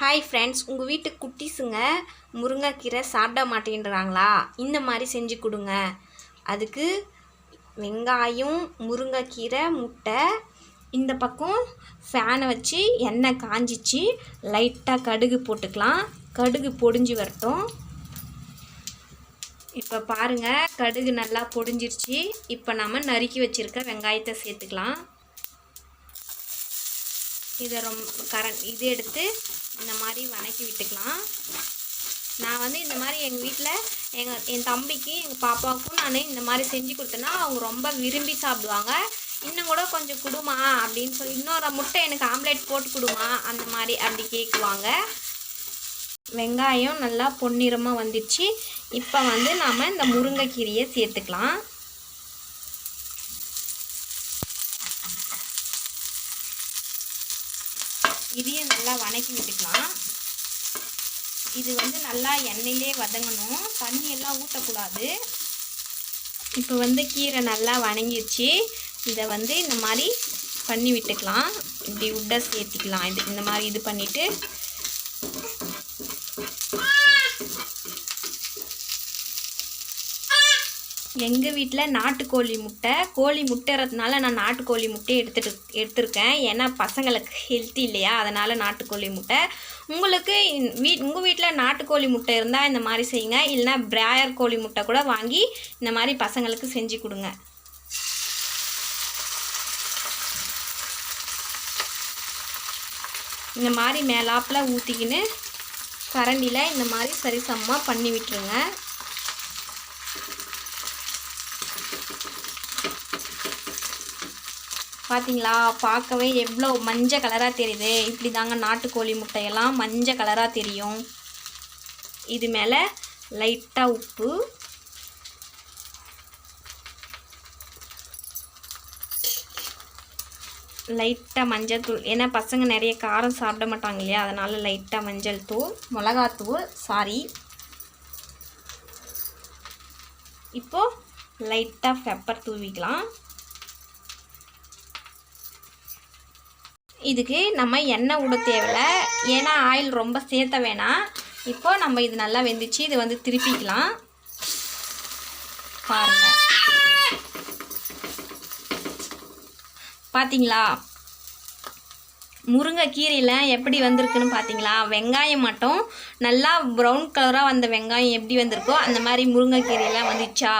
Hi friends உங்கள் வீட்டு குட்டிஸுங்க முருங்கைக்கீரை சாப்பிட மாட்டேன்றாங்களா? இந்த மாதிரி செஞ்சு கொடுங்க. அதுக்கு வெங்காயம் முருங்கைக்கீரை முட்டை இந்த பக்கம் ஃபேனை வச்சு எண்ணெய் காஞ்சிச்சு. லைட்டாக கடுகு போட்டுக்கலாம். கடுகு பொடிஞ்சு வரட்டும். இப்போ பாருங்கள் கடுகு நல்லா பொடிஞ்சிருச்சு. இப்போ நம்ம நறுக்கி வச்சுருக்க வெங்காயத்தை சேர்த்துக்கலாம். இதை ரொம்ப கரண் இது எடுத்து இந்த மாதிரி வணக்கி விட்டுக்கலாம். நான் வந்து இந்த மாதிரி எங்கள் வீட்டில் எங்கள் என் தம்பிக்கு எங்கள் பாப்பாவுக்கும் நான் இந்த மாதிரி செஞ்சு கொடுத்தேன்னா அவங்க ரொம்ப விரும்பி சாப்பிடுவாங்க. இன்னும் கூட கொஞ்சம் கொடுமா அப்படின்னு சொல்லி இன்னொரு முட்டை எனக்கு ஆம்லேட் போட்டு கொடுமா அந்த மாதிரி அப்படி கேட்குவாங்க வெங்காயம் நல்லா பொன்னிறமாக வந்துடுச்சு. இப்போ வந்து நாம் இந்த முருங்கைக்கீரையை சேர்த்துக்கலாம். இதையும் நல்லா வணக்கி விட்டுக்கலாம். இது வந்து நல்லா எண்ணெயிலே வதங்கணும். தண்ணி எல்லாம் ஊற்றக்கூடாது இப்போ வந்து கீரை நல்லா வணங்கிடுச்சு. இதை வந்து இந்த மாதிரி பண்ணி விட்டுக்கலாம். இப்படி உட்டை சேர்த்திக்கலாம். இது இந்த மாதிரி இது பண்ணிவிட்டு எங்கள் வீட்டில் நாட்டுக்கோழி முட்டை. கோழி முட்டைறதுனால நான் நாட்டுக்கோழி முட்டையை எடுத்துட்டு எடுத்திருக்கேன். ஏன்னா பசங்களுக்கு ஹெல்த்தி இல்லையா? அதனால் நாட்டுக்கோழி முட்டை. உங்களுக்கு வீ உங்கள் வீட்டில் நாட்டுக்கோழி முட்டை இருந்தால் இந்த மாதிரி செய்யுங்க. இல்லைனா பிராயர் கோழி முட்டை கூட வாங்கி இந்த மாதிரி பசங்களுக்கு செஞ்சு கொடுங்க. இந்த மாதிரி மேலாப்பில் ஊற்றிக்கின்னு கரண்டியில் இந்த மாதிரி சரிசமமாக பண்ணி விட்டுருங்க. பார்த்தீங்களா பார்க்கவே எவ்வளோ மஞ்சள் கலராக தெரியுது. இப்படி தாங்க நாட்டுக்கோழி முட்டையெல்லாம் மஞ்சள் கலராக தெரியும். இது மேலே லைட்டாக உப்பு. லைட்டாக மஞ்சள் தூள். ஏன்னா பசங்க நிறைய காரம் சாப்பிட மாட்டாங்க இல்லையா? அதனால் லைட்டாக மஞ்சள் தூள் மிளகாத்தூள் சாரி. இப்போது லைட்டாக பெப்பர் தூவிக்கலாம். இதுக்கு நம்ம எண்ணெய் விட தேவையில்ல ஏன்னா ஆயில் ரொம்ப சேர்த்த வேணாம். இப்போ நம்ம இது நல்லா வெந்துச்சு. இது வந்து திருப்பிக்கலாம். பாருங்கள் பார்த்தீங்களா முருங்கைக்கீரையில் எப்படி வந்திருக்குன்னு பார்த்தீங்களா வெங்காயம் மட்டும் நல்லா ப்ரௌன் கலராக வந்த வெங்காயம் எப்படி வந்திருக்கோ அந்த மாதிரி முருங்கைக்கீரையெல்லாம் வந்துச்சா?